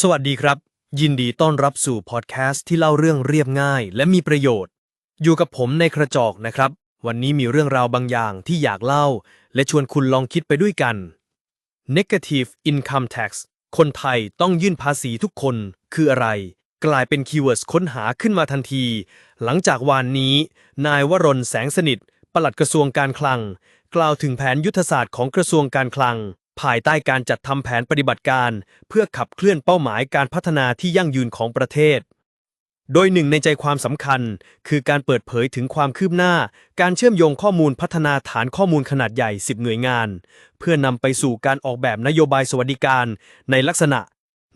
สวัสดีครับ ยินดีต้อนรับสู่พอดแคสต์ที่เล่าเรื่องเรียบง่ายและมีประโยชน์ อยู่กับผมในกระจอกนะครับ วันนี้มีเรื่องราวบางอย่างที่อยากเล่า และชวนคุณลองคิดไปด้วยกัน Negative Income Tax คนไทยต้องยื่นภาษีทุกคนคืออะไร กลายเป็นคีย์เวิร์ดค้นหาขึ้นมาทันที หลังจากวานนี้ นายวรนแสงสนิทปลัดกระทรวงการคลัง กล่าวถึงแผนยุทธศาสตร์ของกระทรวงการคลัง ภายใต้การจัดทำแผนปฏิบัติการ เพื่อขับเคลื่อนเป้าหมายการพัฒนาที่ยั่งยืนของประเทศ โดยหนึ่งในใจความสำคัญ คือการเปิดเผยถึงความคืบหน้า การเชื่อมโยงข้อมูลพัฒนาฐานข้อมูลขนาดใหญ่ 10 หน่วยงาน เพื่อนำไปสู่การออกแบบนโยบายสวัสดิการ ในลักษณะ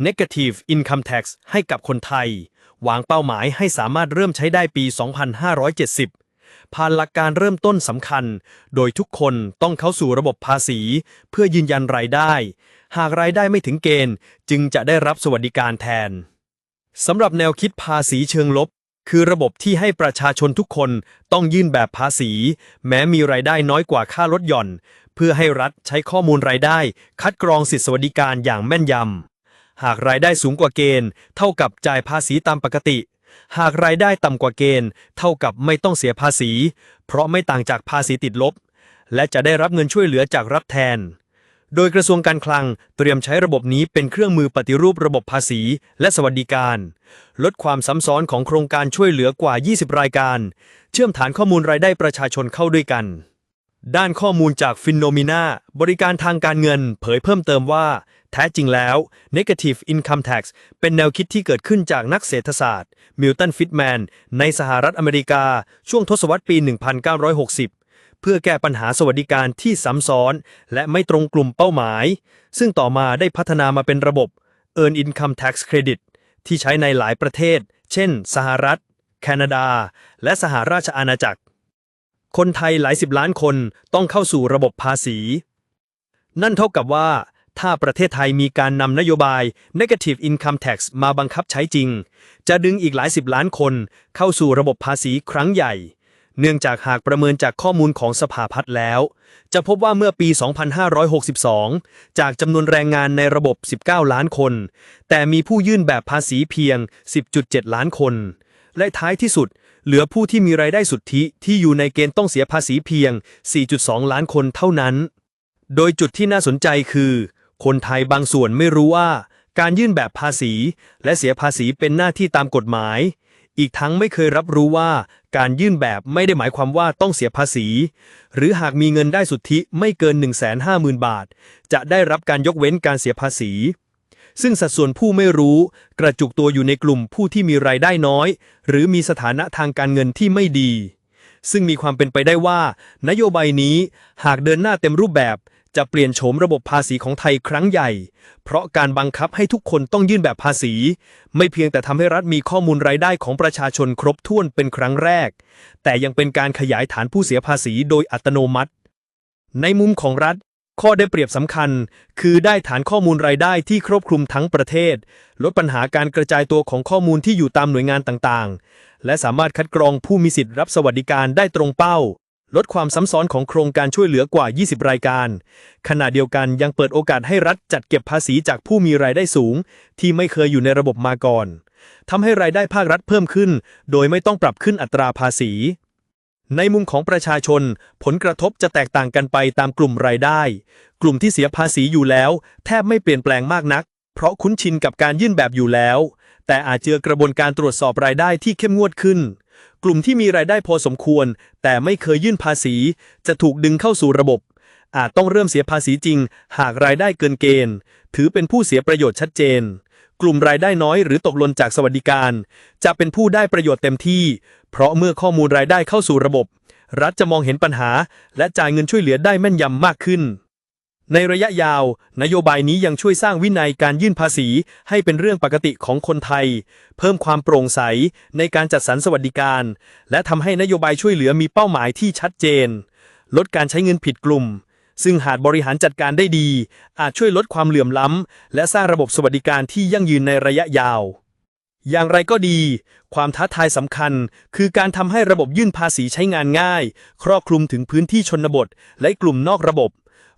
Negative Income Tax ให้กับคนไทย วางเป้าหมายให้สามารถเริ่มใช้ได้ปี 2570 ผ่านหลักการเริ่มต้นสำคัญ โดยทุกคนต้องเข้าสู่ระบบภาษี เพื่อยืนยันรายได้ หากรายได้ไม่ถึงเกณฑ์ จึงจะได้รับสวัสดิการแทนสำหรับแนวคิดภาษีเชิงลบ คือระบบที่ให้ประชาชนทุกคนต้องยื่นแบบภาษี แม้มีรายได้น้อยกว่าค่าลดหย่อน เพื่อให้รัฐใช้ข้อมูลรายได้ คัดกรองสิทธิสวัสดิการอย่างแม่นยำหากรายได้สูงกว่าเกณฑ์ เท่ากับจ่ายภาษีตามปกติ หากรายได้ต่ำกว่าเกณฑ์ เท่ากับไม่ต้องเสียภาษี เพราะไม่ต่างจากภาษีติดลบ และจะได้รับเงินช่วยเหลือจากรัฐแทน โดยกระทรวงการคลังเตรียมใช้ระบบนี้เป็นเครื่องมือปฏิรูประบบภาษี และสวัสดิการ ลดความซ้ำซ้อนของโครงการช่วยเหลือกว่า 20 รายการ เชื่อมฐานข้อมูลรายได้ประชาชนเข้าด้วยกัน ด้านข้อมูลจากฟินโนมิน่าบริการทางการเงินเผยเพิ่มเติมว่า แท้จริงแล้ว Negative Income Tax เป็นแนวคิดที่เกิดขึ้นจากนักเศรษฐศาสตร์มิลตันฟิตแมนในสหรัฐอเมริกา ช่วงทศวรรษปี 1960 เพื่อแก้ปัญหาสวัสดิการที่ซ้ำซ้อน และไม่ตรงกลุ่มเป้าหมาย ซึ่งต่อมาได้พัฒนามาเป็นระบบ Earn Income Tax Credit ที่ใช้ในหลายประเทศ เช่น สหรัฐ แคนาดา และสหราชอาณาจักร คนไทยหลายสิบล้านคนต้องเข้าสู่ระบบภาษี นั่นเท่ากับว่า ถ้าประเทศไทยมีการนำนโยบาย Negative Income Tax มาบังคับใช้จริง จะดึงอีกหลายสิบล้านคนเข้าสู่ระบบภาษีครั้งใหญ่ เนื่องจากหากประเมินจากข้อมูลของสภาพัฒน์แล้ว จะพบว่าเมื่อปี 2562 จากจำนวนแรงงานในระบบ 19 ล้านคน แต่มีผู้ยื่นแบบภาษีเพียง 10.7 ล้านคนและท้ายที่สุด เหลือผู้ที่มีรายได้สุทธิที่อยู่ในเกณฑ์ต้องเสียภาษีเพียง 4.2 ล้านคนเท่านั้น โดยจุดที่น่าสนใจคือ คนไทยบางส่วนไม่รู้ว่า การยื่นแบบภาษี และเสียภาษีเป็นหน้าที่ตามกฎหมาย อีกทั้งไม่เคยรับรู้ว่าการยื่นแบบไม่ได้หมายความว่าต้องเสียภาษี หรือหากมีเงินได้สุทธิไม่เกิน 150,000 บาท จะได้รับการยกเว้นการเสียภาษี ซึ่งสัดส่วนผู้ไม่รู้ กระจุกตัวอยู่ในกลุ่มผู้ที่มีรายได้น้อย หรือมีสถานะทางการเงินที่ไม่ดี ซึ่งมีความเป็นไปได้ว่า นโยบายนี้หากเดินหน้าเต็มรูปแบบ จะเปลี่ยนโฉมระบบภาษีของไทยครั้งใหญ่ เพราะการบังคับให้ทุกคนต้องยื่นแบบภาษี ไม่เพียงแต่ทำให้รัฐมีข้อมูลรายได้ของประชาชนครบถ้วนเป็นครั้งแรก แต่ยังเป็นการขยายฐานผู้เสียภาษีโดยอัตโนมัติในมุมของรัฐ ข้อได้เปรียบสำคัญ คือได้ฐานข้อมูลรายได้ที่ครอบคลุมทั้งประเทศ ลดปัญหาการกระจายตัวของข้อมูลที่อยู่ตามหน่วยงานต่างๆ และสามารถคัดกรองผู้มีสิทธิ์รับสวัสดิการได้ตรงเป้า ลดความซ้ำซ้อนของโครงการช่วยเหลือกว่า 20 รายการ ขณะเดียวกันยังเปิดโอกาสให้รัฐจัดเก็บภาษีจากผู้มีรายได้สูง ที่ไม่เคยอยู่ในระบบมาก่อนทำให้รายได้ภาครัฐเพิ่มขึ้น โดยไม่ต้องปรับขึ้นอัตราภาษี ในมุมของประชาชน ผลกระทบจะแตกต่างกันไปตามกลุ่มรายได้ กลุ่มที่เสียภาษีอยู่แล้ว แทบไม่เปลี่ยนแปลงมากนัก เพราะคุ้นชินกับการยื่นแบบอยู่แล้ว แต่อาจเจอกระบวนการตรวจสอบรายได้ที่เข้มงวดขึ้น กลุ่มที่มีรายได้พอสมควร แต่ไม่เคยยื่นภาษี จะถูกดึงเข้าสู่ระบบ อาจต้องเริ่มเสียภาษีจริง หากรายได้เกินเกณฑ์ ถือเป็นผู้เสียประโยชน์ชัดเจน กลุ่มรายได้น้อยหรือตกหล่นจากสวัสดิการ จะเป็นผู้ได้ประโยชน์เต็มที่ เพราะเมื่อข้อมูลรายได้เข้าสู่ระบบ รัฐจะมองเห็นปัญหา และจ่ายเงินช่วยเหลือได้แม่นยำมากขึ้น ในระยะยาว นโยบายนี้ยังช่วยสร้างวินัยการยื่นภาษี ให้เป็นเรื่องปกติของคนไทย เพิ่มความโปร่งใสในการจัดสรรสวัสดิการ และทำให้นโยบายช่วยเหลือมีเป้าหมายที่ชัดเจน ลดการใช้เงินผิดกลุ่ม ซึ่งหากบริหารจัดการได้ดี อาจช่วยลดความเหลื่อมล้ำ และสร้างระบบสวัสดิการที่ยั่งยืนในระยะยาว อย่างไรก็ดี ความท้าทายสำคัญ คือการทำให้ระบบยื่นภาษีใช้งานง่าย ครอบคลุมถึงพื้นที่ชนบท และกลุ่มนอกระบบ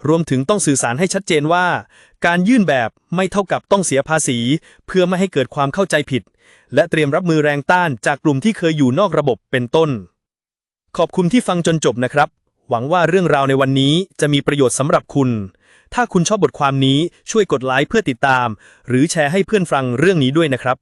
รวมถึงต้องสื่อสารให้ชัดเจนว่า การยื่นแบบไม่เท่ากับต้องเสียภาษี เพื่อไม่ให้เกิดความเข้าใจผิด และเตรียมรับมือแรงต้านจากกลุ่มที่เคยอยู่นอกระบบเป็นต้น ขอบคุณที่ฟังจนจบนะครับ หวังว่าเรื่องราวในวันนี้จะมีประโยชน์สำหรับคุณ ถ้าคุณชอบบทความนี้ช่วยกดไลค์เพื่อติดตาม หรือแชร์ให้เพื่อนฟังเรื่องนี้ด้วยนะครับ